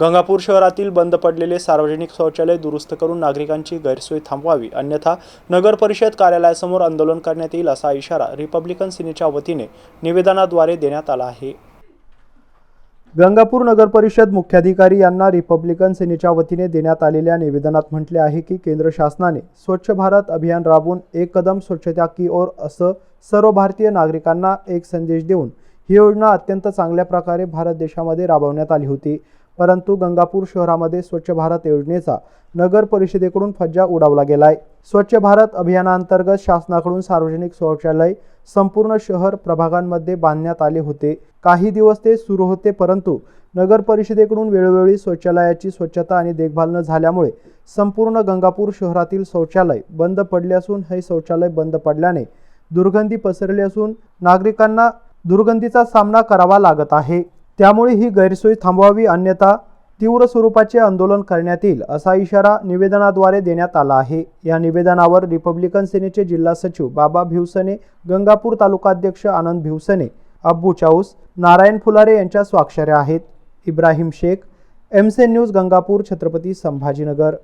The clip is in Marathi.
गंगापूर शहरातील बंद पडलेले सार्वजनिक शौचालय दुरुस्त करून नागरिकांची गैरसोय थांबवावी अन्यथा नगर परिषद कार्यालयासमोर आंदोलन करण्यात येईल असा इशारा रिपब्लिकन सेनेच्या वतीने निवेदनाद्वारे देण्यात आला आहे. गंगापूर नगर परिषद मुख्याधिकारी यांना रिपब्लिकन सेनेच्या वतीने देण्यात आलेल्या निवेदनात म्हटले आहे की केंद्र शासनाने स्वच्छ भारत अभियान राबवून एक कदम स्वच्छता की ओर असं सर्व भारतीय नागरिकांना एक संदेश देऊन ही योजना अत्यंत चांगल्या प्रकारे भारत देशामध्ये राबवण्यात आली होती. परंतु गंगापूर शहरामध्ये स्वच्छ भारत योजनेचा नगर परिषदेकडून फज्जा उडावला गेलाय. स्वच्छ भारत अभियानांतर्गत शासनाकडून सार्वजनिक शौचालय संपूर्ण शहर प्रभागांमध्ये बांधण्यात आले होते. काही दिवस ते सुरू होते परंतु नगर परिषदेकडून वेळोवेळी शौचालयाची स्वच्छता आणि देखभाल न झाल्यामुळे संपूर्ण गंगापूर शहरातील शौचालय बंद पडले असून हे शौचालय बंद पडल्याने दुर्गंधी पसरली असून नागरिकांना दुर्गंधीचा सामना करावा लागत आहे. त्यामुळे ही गैरसोय थांबवावी अन्यथा तीव्र स्वरूपाचे आंदोलन करण्यात येईल असा इशारा निवेदनाद्वारे देण्यात आला आहे. या निवेदनावर रिपब्लिकन सेनेचे जिल्हा सचिव बाबा भिवसने गंगापूर तालुकाध्यक्ष आनंद भिवसने अब्बू चाऊस नारायण फुलारे यांच्या स्वाक्षऱ्या आहेत. इब्राहिम शेख एमसे न्यूज गंगापूर छत्रपती संभाजीनगर.